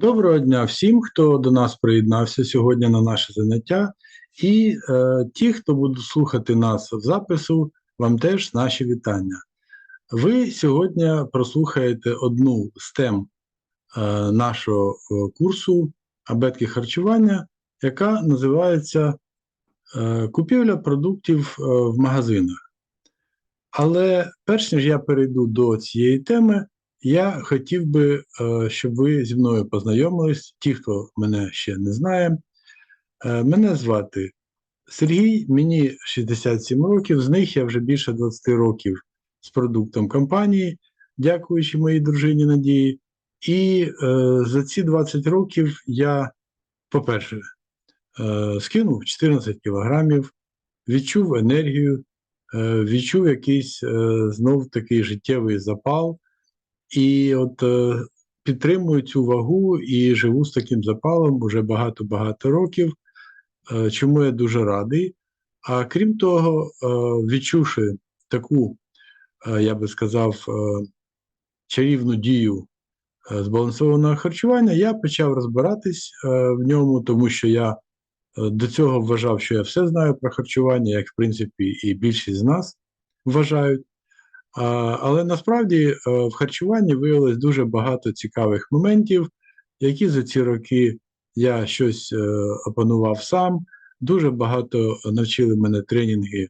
Доброго дня всім, хто до нас приєднався сьогодні на наше заняття, і е, ті, хто буде слухати нас в запису, вам теж наші вітання. Ви сьогодні прослухаєте одну з тем е, нашого е, курсу абетки харчування, яка називається е, Купівля продуктів е, в магазинах. Але перш ніж я перейду до цієї теми, я хотів би, е, щоб ви зі мною познайомились, ті, хто мене ще не знає. Е, Мене звати Сергій, мені 67 років, з них я вже більше 20 років з продуктом компанії, дякуючи моїй дружині Надії. І е, за ці 20 років я, по-перше, е, скинув 14 кілограмів, відчув енергію, е, відчув якийсь е, знов такий життєвий запал. І от е, підтримую цю вагу і живу з таким запалом уже багато-багато років, е, чому я дуже радий. А крім того, е, відчувши таку, е, я би сказав, е, чарівну дію е, збалансованого харчування, я почав розбиратись е, в ньому, тому що я е, до цього вважав, що я все знаю про харчування, як в принципі і більшість з нас вважають. Але насправді е, в харчуванні виявилось дуже багато цікавих моментів, які за ці роки я щось е, опанував сам. Дуже багато навчили мене тренінги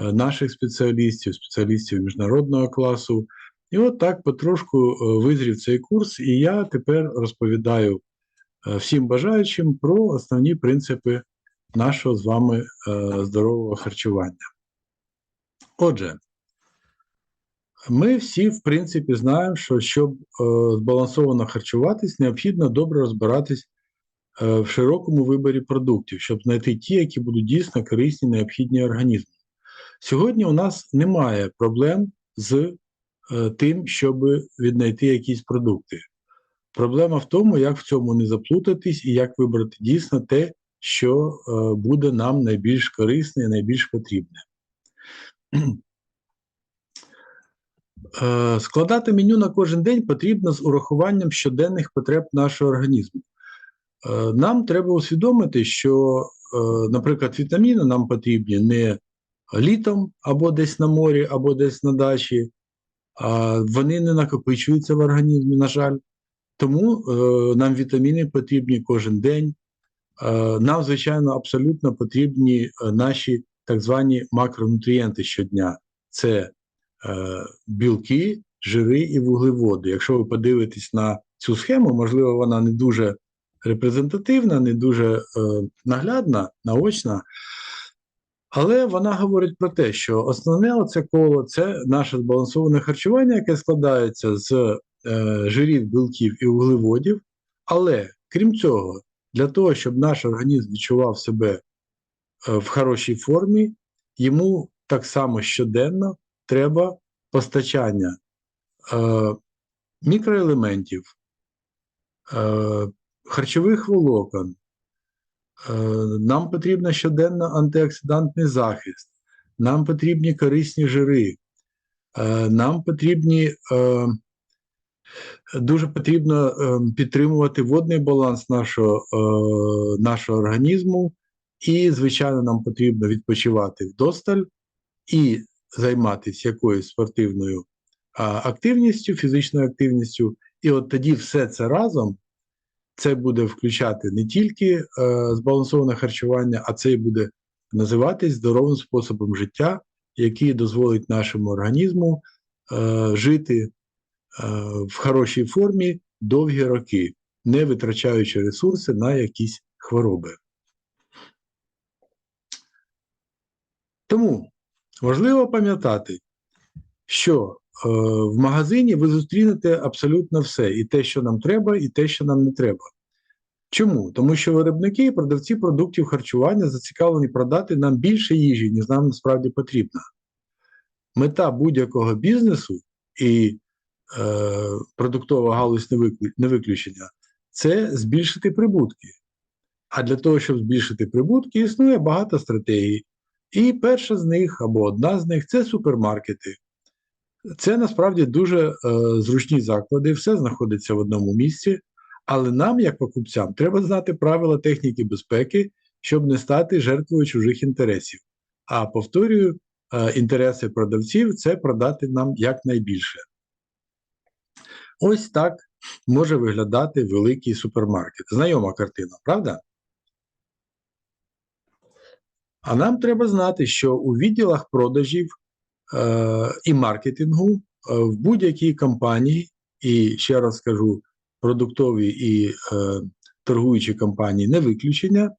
е, наших спеціалістів, спеціалістів міжнародного класу. І от так потрошку визрів цей курс, і я тепер розповідаю всім бажаючим про основні принципи нашого з вами здорового харчування. Отже, ми всі, в принципі, знаємо, що щоб е, збалансовано харчуватись, необхідно добре розбиратись е, в широкому виборі продуктів, щоб знайти ті, які будуть дійсно корисні, необхідні організму. Сьогодні у нас немає проблем з е, тим, щоб віднайти якісь продукти. Проблема в тому, як в цьому не заплутатись і як вибрати дійсно те, що буде нам найбільш корисне і найбільш потрібне. Е, Складати меню на кожен день потрібно з урахуванням щоденних потреб нашого організму. Е, Нам треба усвідомити, що, е, наприклад, вітаміни нам потрібні не літом або десь на морі, або десь на дачі, а вони не накопичуються в організмі, на жаль. Тому нам вітаміни потрібні кожен день. Нам, звичайно, абсолютно потрібні наші так звані макронутрієнти щодня. Це білки, жири і вуглеводи. Якщо ви подивитесь на цю схему, можливо, вона не дуже репрезентативна, не дуже е, наглядна, наочна, але вона говорить про те, що основне оце коло це наше збалансоване харчування, яке складається з е, жирів, білків і вуглеводів. Але крім цього, для того, щоб наш організм відчував себе е, в хорошій формі, йому так само щоденно треба постачання е, мікроелементів, е, харчових волокон. Е, нам потрібен щоденно антиоксидантний захист, нам потрібні корисні жири, е, нам потрібні. Е, Дуже потрібно е, підтримувати водний баланс нашого, е, нашого організму, і, звичайно, нам потрібно відпочивати вдосталь і займатися якоюсь спортивною активністю, фізичною активністю. І от тоді все це разом це буде включати не тільки е, збалансоване харчування, а це і буде називатись здоровим способом життя, який дозволить нашому організму е, жити е, в хорошій формі довгі роки, не витрачаючи ресурси на якісь хвороби. Тому важливо пам'ятати, що е, в магазині ви зустрінете абсолютно все: і те, що нам треба, і те, що нам не треба. Чому? Тому що виробники і продавці продуктів харчування зацікавлені продати нам більше їжі, ніж нам насправді потрібно. Мета будь-якого бізнесу і е, продуктова галузь не, виключення це збільшити прибутки. А для того, щоб збільшити прибутки, існує багато стратегій. І перша з них або одна з них це супермаркети. Це насправді дуже е, зручні заклади, все знаходиться в одному місці, Але нам, як покупцям, треба знати правила техніки безпеки, щоб не стати жертвою чужих інтересів. А повторюю, е, інтереси продавців це продати нам якнайбільше. Ось так може виглядати великий супермаркет. Знайома картина, правда? А нам треба знати, що у відділах продажів е, і маркетингу е, в будь-якій компанії, і ще раз скажу, продуктові і е, торгуючі компанії не виключення,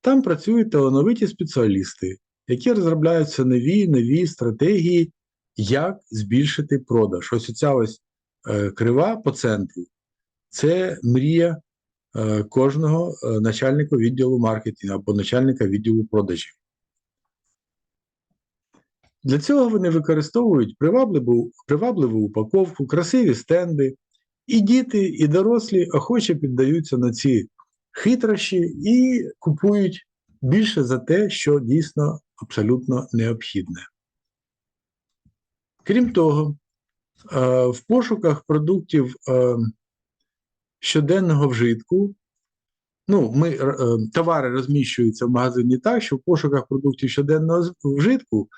там працюють талановиті спеціалісти, які розробляються нові нові стратегії, як збільшити продаж. Ось ця ось е, крива по центру це мрія е, кожного е, начальника відділу маркетингу або начальника відділу продажів. Для цього вони використовують привабливу, привабливу упаковку, красиві стенди, і діти, і дорослі охоче піддаються на ці хитрощі і купують більше за те, що дійсно абсолютно необхідне. Крім того, е, в пошуках продуктів е, щоденного вжитку, ну, ми, е, товари розміщуються в магазині так, що в пошуках продуктів щоденного вжитку,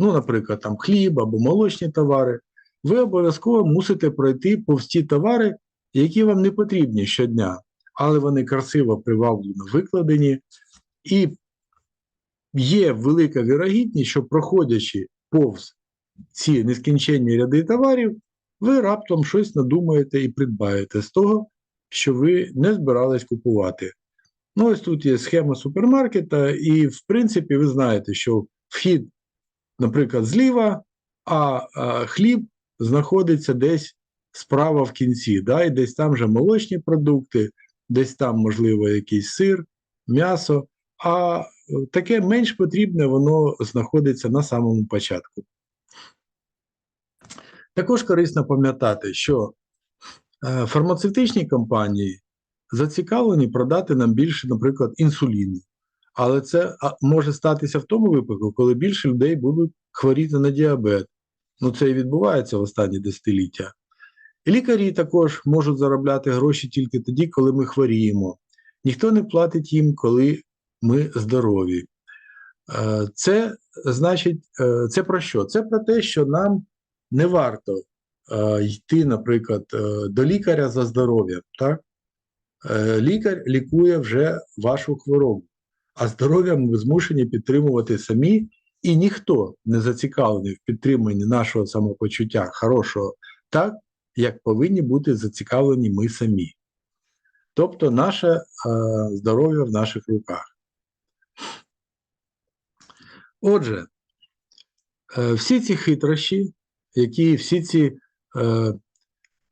ну, наприклад, там хліб або молочні товари, ви обов'язково мусите пройти повз ті товари, які вам не потрібні щодня, але вони красиво приваблено викладені, і є велика вірогідність, що проходячи повз ці нескінченні ряди товарів, ви раптом щось надумаєте і придбаєте з того, що ви не збирались купувати. Ну, ось тут є схема супермаркета, і, в принципі, ви знаєте, що вхід, наприклад, зліва, а, хліб знаходиться десь справа в кінці, да, і десь там вже молочні продукти, десь там, можливо, якийсь сир, м'ясо. А таке менш потрібне, воно знаходиться на самому початку. Також корисно пам'ятати, що е, фармацевтичні компанії зацікавлені продати нам більше, наприклад, інсуліну. Але це може статися в тому випадку, коли більше людей будуть хворіти на діабет. Ну, це і відбувається в останні десятиліття. Лікарі також можуть заробляти гроші тільки тоді, коли ми хворіємо. Ніхто не платить їм, коли ми здорові. Е, це значить, е, це про що? Це про те, що нам не варто е, йти, наприклад, до лікаря за здоров'ям. Лікар лікує вже вашу хворобу, а здоров'я ми змушені підтримувати самі, і ніхто не зацікавлений в підтриманні нашого самопочуття хорошого, так, як повинні бути зацікавлені ми самі. Тобто наше е, здоров'я в наших руках. Отже, е, всі ці хитрощі, які всі ці е,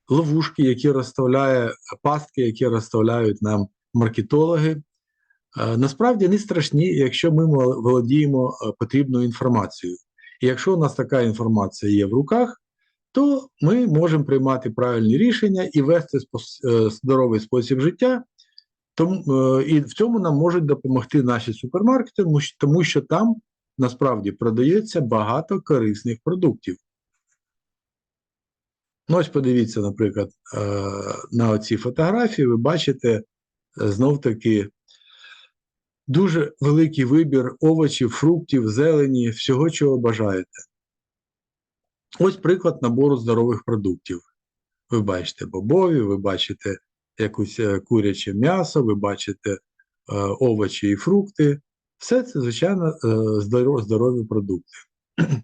ловушки, які розставляє пастки, які розставляють нам маркетологи, насправді не страшні, якщо ми володіємо е, потрібною інформацією. І якщо у нас така інформація є в руках, то ми можемо приймати правильні рішення і вести е, здоровий спосіб життя. І в цьому нам можуть допомогти наші супермаркети, тому що там насправді продається багато корисних продуктів. Ну, ось подивіться, наприклад, е, на оці фотографії, ви бачите е, знов-таки дуже великий вибір овочів, фруктів, зелені, всього, чого бажаєте. Ось приклад набору здорових продуктів. Ви бачите бобові, ви бачите якусь е, куряче м'ясо, ви бачите овочі і фрукти. Все це, звичайно, здорові продукти.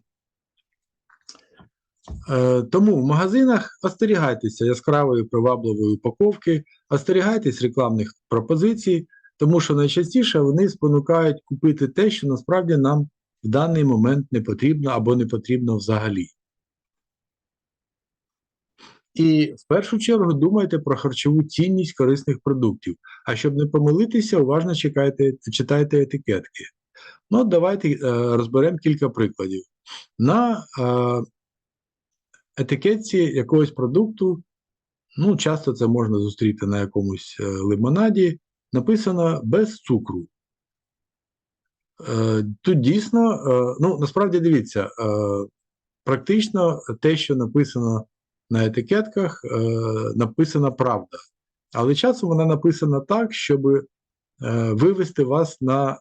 Е, тому в магазинах остерігайтеся яскравої привабливої упаковки, остерігайтесь рекламних пропозицій, тому що найчастіше вони спонукають купити те, що насправді нам в даний момент не потрібно або не потрібно взагалі. І в першу чергу думайте про харчову цінність корисних продуктів. А щоб не помилитися, уважно чекайте, читайте етикетки. Ну, давайте е, розберемо кілька прикладів. На е, етикетці якогось продукту, ну, часто це можна зустріти на якомусь е, лимонаді, написано без цукру. Е, тут дійсно, е, ну, насправді дивіться, практично те, що написано на етикетках, написана правда. Але часом вона написана так, щоб е, вивести вас на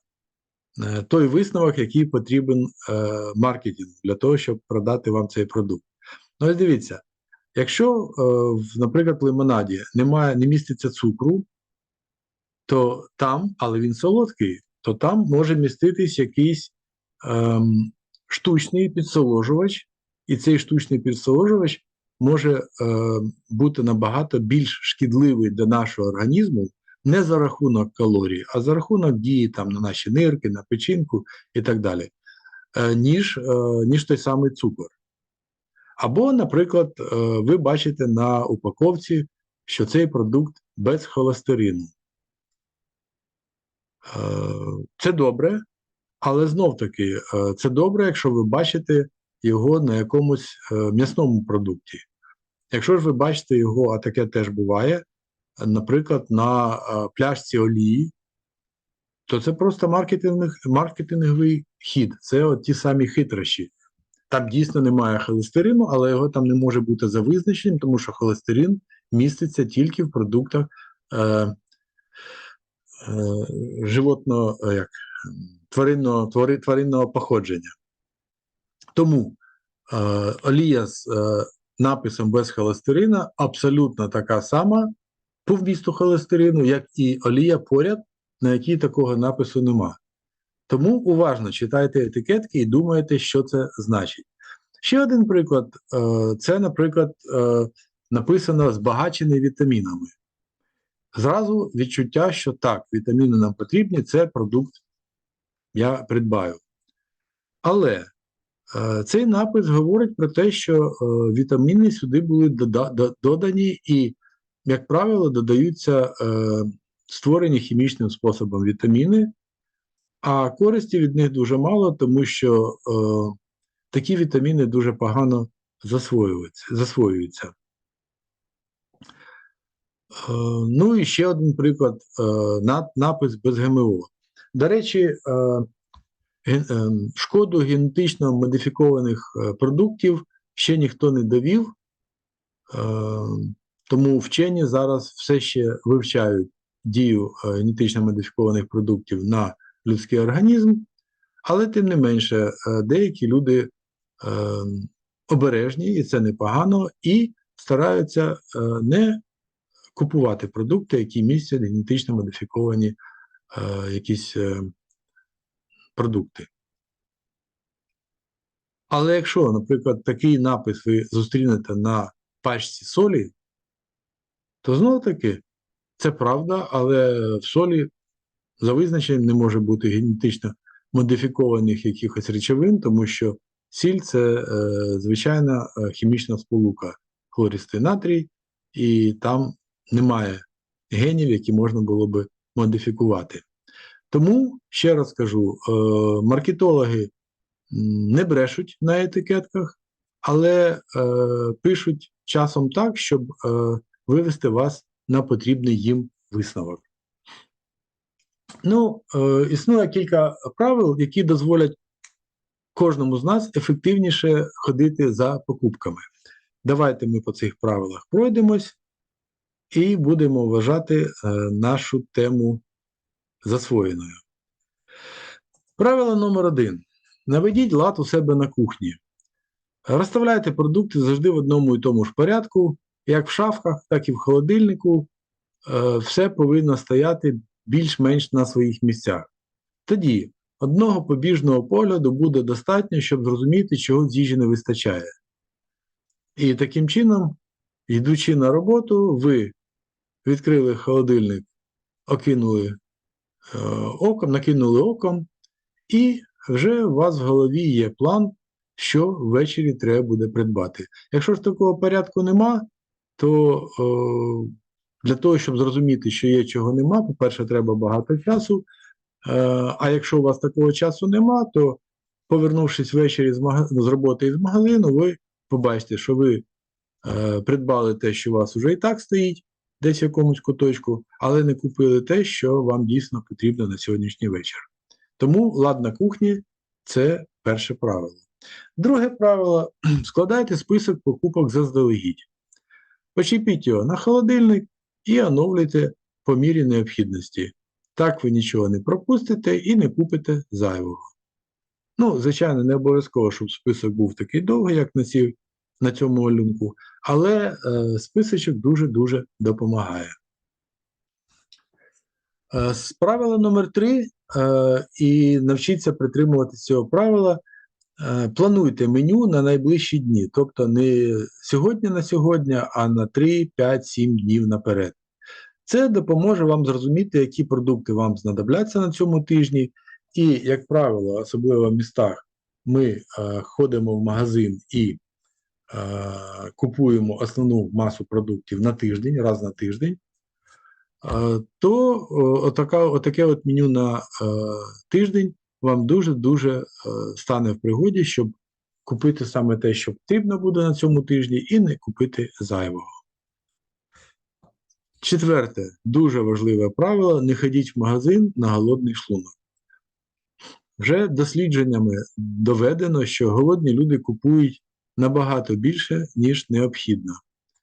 е, той висновок, який потрібен е, маркетингу для того, щоб продати вам цей продукт. Ну, ось дивіться, якщо, е, наприклад, в лимонаді немає, не міститься цукру, то там, але він солодкий, то там може міститись якийсь ем, штучний підсоложувач, і цей штучний підсоложувач може е, бути набагато більш шкідливий для нашого організму не за рахунок калорій, а за рахунок дії там на наші нирки, на печінку і так далі, е, ніж, е, ніж той самий цукор. Або, наприклад, е, ви бачите на упаковці, що цей продукт без холестерину. Е, Це добре, але знов таки, е, це добре, якщо ви бачите його на якомусь е, м'ясному продукті. Якщо ж ви бачите його, а таке теж буває, наприклад, на пляшці олії, то це просто маркетинг, маркетинговий хід. Це от ті самі хитрощі. Там дійсно немає холестерину, але його там не може бути за визначенням, тому що холестерин міститься тільки в продуктах животного, е, як, тваринного, твари, тваринного походження. Тому е, олія з е, написом без холестерина абсолютно така сама по вмісту холестерину, як і олія поряд, на якій такого напису нема. Тому уважно читайте етикетки і думайте, що це значить. Ще один приклад: е, це, наприклад, е, написано збагачений вітамінами. Зразу відчуття, що так, вітаміни нам потрібні, це продукт я придбаю. Але е, цей напис говорить про те, що вітаміни сюди були додані і, як правило, додаються створені хімічним способом вітаміни. А користі від них дуже мало, тому що е, такі вітаміни дуже погано засвоюються. засвоюються. Е, ну і ще один приклад: е, напис без ГМО. До речі, е, шкоду генетично модифікованих продуктів ще ніхто не довів, тому вчені зараз все ще вивчають дію генетично модифікованих продуктів на людський організм, але тим не менше, деякі люди обережні, і це непогано, і стараються не купувати продукти, які містять генетично модифіковані якісь продукти. Але якщо, наприклад, такий напис ви зустрінете на пачці солі, то знову таки це правда, але в солі за визначенням не може бути генетично модифікованих якихось речовин, тому що сіль це е, звичайна е, хімічна сполука хлористий натрій, і там немає генів, які можна було би модифікувати. Тому, ще раз кажу, е, маркетологи не брешуть на етикетках, але е, пишуть часом так, щоб е, вивести вас на потрібний їм висновок. Ну, існує кілька правил, які дозволять кожному з нас ефективніше ходити за покупками. Давайте ми по цих правилах пройдемось і будемо вважати е, нашу тему засвоєною. Правило номер один. Наведіть лад у себе на кухні. Розставляйте продукти завжди в одному і тому ж порядку, як в шафках, так і в холодильнику. Е, все повинно стояти більш-менш на своїх місцях. Тоді одного побіжного погляду буде достатньо, щоб зрозуміти, чого з їжі не вистачає. І таким чином, йдучи на роботу, ви відкрили холодильник, окинули е, оком, накинули оком, і вже у вас в голові є план, що ввечері треба буде придбати. Якщо ж такого порядку нема, то е, для того, щоб зрозуміти, що є, чого нема, по-перше, треба багато часу. Е, а якщо у вас такого часу нема, то повернувшись ввечері з, маг... з роботи із магазину, ви побачите, що ви е, придбали те, що у вас вже і так стоїть, десь в якомусь куточку, але не купили те, що вам дійсно потрібно на сьогоднішній вечір. Тому лад на кухні це перше правило. Друге правило складайте список покупок заздалегідь. Почепіть його на холодильник, і оновлюйте по мірі необхідності. Так ви нічого не пропустите і не купите зайвого. Ну, звичайно, не обов'язково, щоб список був такий довгий, як на ці, на цьому малюнку, але е, списочок дуже-дуже допомагає. Е, з номер 3 е, і навчіться притримуватися цього правила. Е, плануйте меню на найближчі дні, тобто не сьогодні на сьогодні, а на 3, 5, 7 днів наперед. Це допоможе вам зрозуміти, які продукти вам знадобляться на цьому тижні. І, як правило, особливо в містах, ми е, ходимо в магазин і купуємо основну масу продуктів на тиждень, раз на тиждень, е, то отака, отаке от меню на е, тиждень вам дуже-дуже е, стане в пригоді, щоб купити саме те, що потрібно буде на цьому тижні, і не купити зайвого. Четверте, дуже важливе правило: не ходіть в магазин на голодний шлунок. Вже дослідженнями доведено, що голодні люди купують набагато більше, ніж необхідно.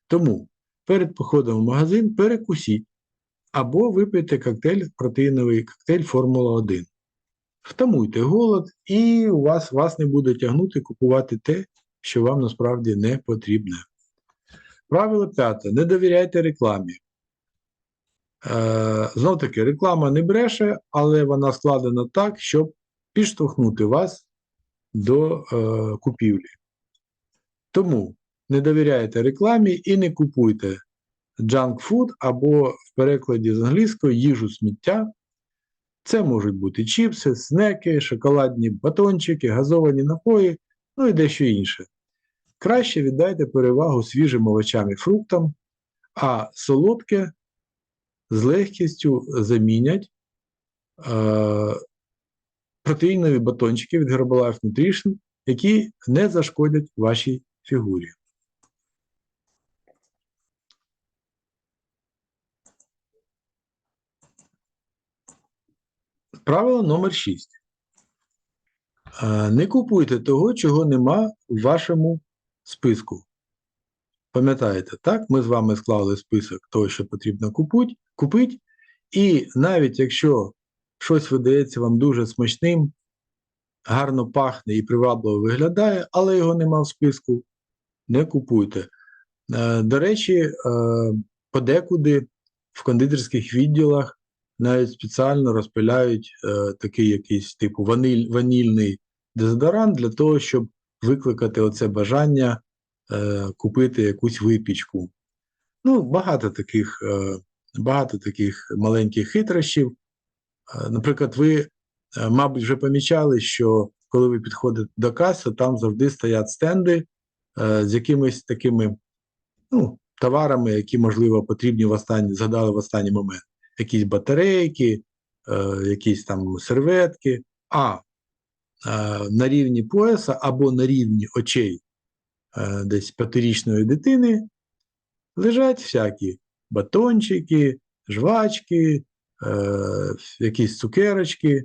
Тому перед походом в магазин перекусіть або випийте коктейль, протеїновий коктейль Формула 1. Втамуйте голод, і у вас вас не буде тягнути купувати те, що вам насправді не потрібне. Правило п'яте. Не довіряйте рекламі. Е, Знов таки, реклама не бреше, але вона складена так, щоб підштовхнути вас до е, купівлі. Тому не довіряйте рекламі і не купуйте junk food або в перекладі з англійської їжу сміття. Це можуть бути чіпси, снеки, шоколадні батончики, газовані напої, ну і дещо інше. Краще віддайте перевагу свіжим овочам і фруктам, а солодке з легкістю замінять е, протеїнові батончики від Herbalife Nutrition, які не зашкодять вашій фігурі. Правило номер 6. Е, не купуйте того, чого нема в вашому списку. Пам'ятаєте, так? Ми з вами склали список того, що потрібно купити. І навіть якщо щось видається вам дуже смачним, гарно пахне і привабливо виглядає, але його нема в списку, не купуйте. Е, до речі, е, подекуди в кондитерських відділах навіть спеціально розпиляють е, такий якийсь типу ваниль, ванільний дезодорант для того, щоб викликати оце бажання купити якусь випічку. Ну, багато таких багато таких маленьких хитрощів. Наприклад, ви, мабуть, вже помічали, що коли ви підходите до каси, там завжди стоять стенди з якимись такими ну, товарами, які, можливо, потрібні в останні, згадали в останній момент якісь батарейки, е, якісь там серветки, а е, на рівні пояса або на рівні очей е, десь п'ятирічної дитини лежать всякі батончики, жвачки, е, якісь цукерочки.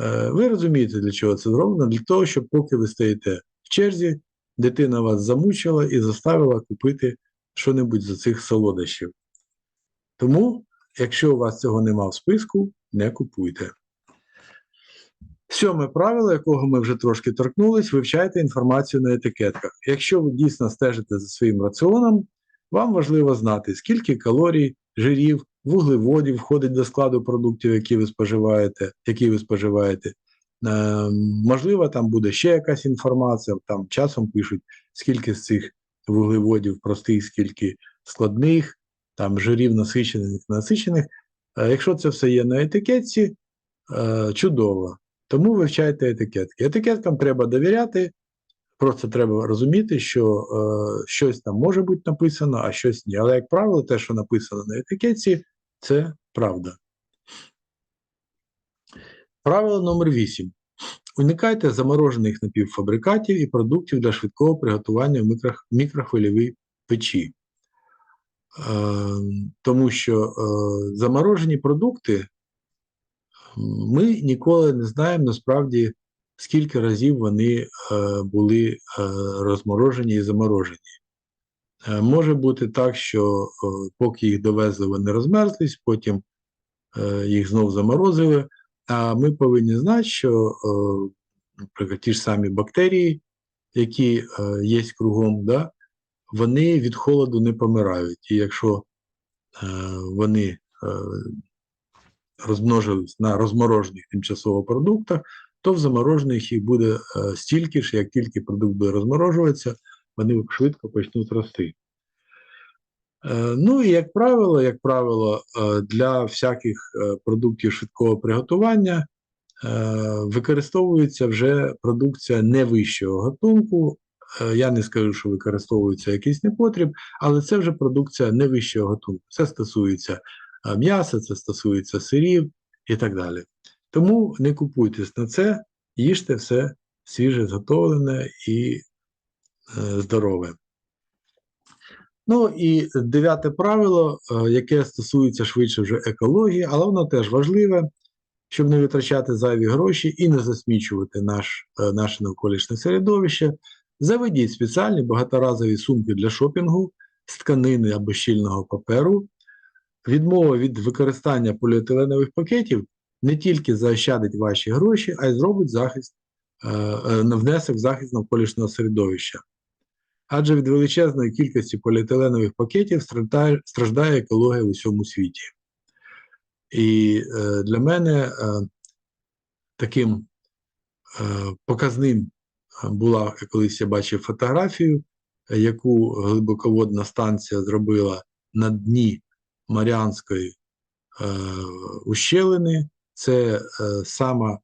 Е, ви розумієте, для чого це зроблено? Для того, щоб поки ви стоїте в черзі, дитина вас замучила і заставила купити що-небудь за цих солодощів. Тому Якщо у вас цього нема в списку, не купуйте. Сьоме правило, якого ми вже трошки торкнулись, вивчайте інформацію на етикетках. Якщо ви дійсно стежите за своїм раціоном, вам важливо знати, скільки калорій, жирів, вуглеводів входить до складу продуктів, які ви споживаєте. які ви споживаєте. Е, можливо, там буде ще якась інформація, там часом пишуть, скільки з цих вуглеводів простих, скільки складних, там жирів насичених, насичених. Якщо це все є на етикетці, е, чудово. Тому вивчайте етикетки. Етикеткам треба довіряти, просто треба розуміти, що е, щось там може бути написано, а щось ні. Але, як правило, те, що написано на етикетці, це правда. Правило номер 8. Уникайте заморожених напівфабрикатів і продуктів для швидкого приготування в мікрохвильовій печі. Ем, тому що е, заморожені продукти ми ніколи не знаємо насправді, скільки разів вони е, були е, розморожені і заморожені. Може бути так, що поки їх довезли, вони розмерзлись, потім їх знов заморозили. Ми повинні знати, що, е, ті ж самі бактерії, які е, є кругом, да, вони від холоду не помирають. І якщо е, вони розмножились на розморожених тимчасово продуктах, то в заморожених їх буде стільки ж, як тільки продукт буде розморожуватися, вони швидко почнуть рости. Е, Ну і як правило, як правило, е, для всяких е, продуктів швидкого приготування використовується вже продукція не вищого гатунку. Е, Я не скажу, що використовується якийсь непотріб, але це вже продукція не вищого гатунку. Це стосується м'яса, це стосується сирів і так далі. Тому не купуйтесь на це, їжте все свіже, зготовлене і здорове. Ну і дев'яте правило, е, яке стосується швидше вже екології, але воно теж важливе, щоб не витрачати зайві гроші і не засмічувати наш, е, наше навколишнє середовище. Заведіть спеціальні багаторазові сумки для шопінгу з тканини або щільного паперу. Відмова від використання поліетиленових пакетів не тільки заощадить ваші гроші, а й зробить захист, е, внесок в захист навколишнього середовища адже від величезної кількості поліетиленових пакетів страждає, екологія в усьому світі. І е, для мене е, таким е, показним була, коли я бачив фотографію, яку глибоководна станція зробила на дні Маріанської ущелини. Це сама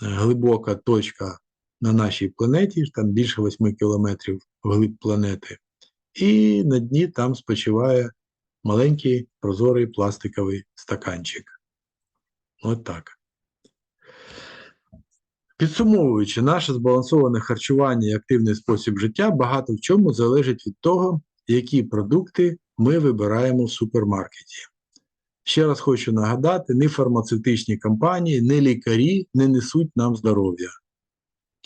глибока точка на нашій планеті, там більше 8 кілометрів вглиб планети, і на дні там спочиває маленький прозорий пластиковий стаканчик. От так. Підсумовуючи, наше збалансоване харчування і активний спосіб життя багато в чому залежить від того, які продукти ми вибираємо в супермаркеті. Ще раз хочу нагадати: ні фармацевтичні компанії, ні лікарі не несуть нам здоров'я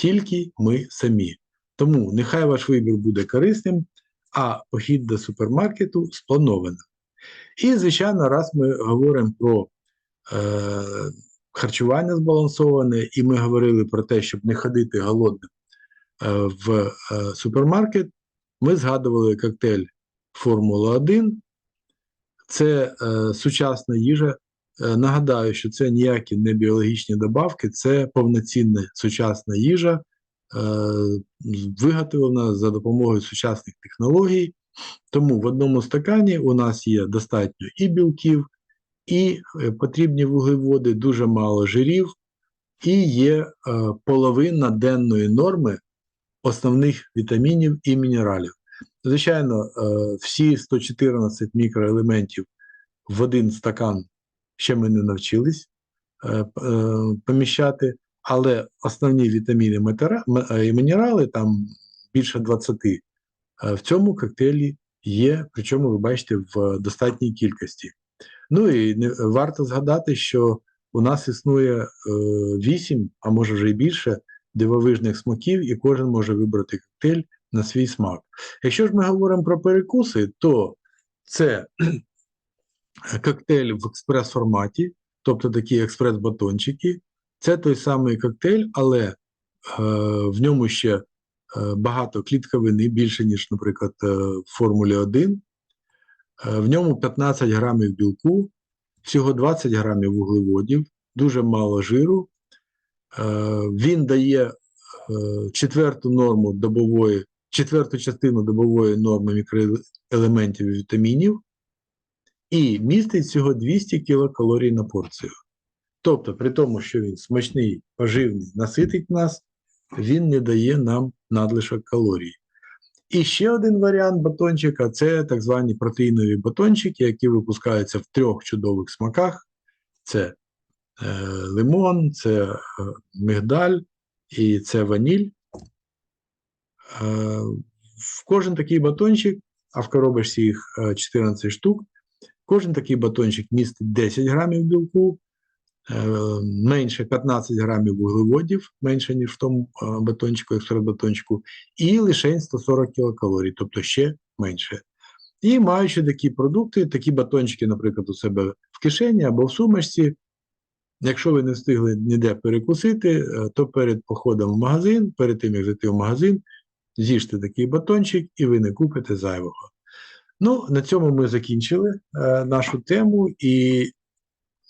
тільки ми самі. Тому нехай ваш вибір буде корисним, а похід до супермаркету спланованим. І, звичайно, раз ми говоримо про е, харчування збалансоване, і ми говорили про те, щоб не ходити голодним е, в е, супермаркет, ми згадували коктейль Формула 1. Це е, сучасна їжа, Е, нагадаю, що це ніякі не біологічні добавки, це повноцінна сучасна їжа, виготовлена за допомогою сучасних технологій. Тому в одному стакані у нас є достатньо і білків, і е, потрібні вуглеводи, дуже мало жирів, і є половина денної норми основних вітамінів і мінералів. Звичайно, всі 114 мікроелементів в один стакан ще ми не навчились е, е, поміщати, але основні вітаміни е, і мінерали, там більше 20, е, в цьому коктейлі є, причому ви бачите в достатній кількості. Ну і варто згадати, що у нас існує е, 8, а може вже і більше дивовижних смаків, і кожен може вибрати коктейль на свій смак. Якщо ж ми говоримо про перекуси, то це коктейль в експрес-форматі, тобто такі експрес-батончики. Це той самий коктейль, але е, в ньому ще е, багато клітковини, більше, ніж, наприклад, е, в Формулі 1. Е, в ньому 15 грамів білку, всього 20 грамів вуглеводів, дуже мало жиру. Е, він дає е, четверту норму добової, четверту частину добової норми мікроелементів і вітамінів і містить всього 200 кілокалорій на порцію. Тобто, при тому, що він смачний, поживний, наситить нас, він не дає нам надлишок калорій. І ще один варіант батончика це так звані протеїнові батончики, які випускаються в трьох чудових смаках: це е, лимон, це е, мигдаль і це ваніль. Е, в кожен такий батончик, а в коробочці їх 14 е, штук, Кожен такий батончик містить 10 грамів білку, менше 15 грамів вуглеводів, менше, ніж в тому е, батончику, екстрабатончику, і лише 140 кілокалорій, тобто ще менше. І маючи такі продукти, такі батончики, наприклад, у себе в кишені або в сумочці, якщо ви не встигли ніде перекусити, е, то перед походом в магазин, перед тим, як зайти в магазин, з'їжте такий батончик і ви не купите зайвого. Ну, на цьому ми закінчили е, нашу тему, і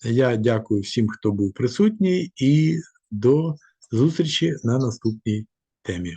я дякую всім, хто був присутній, і до зустрічі на наступній темі.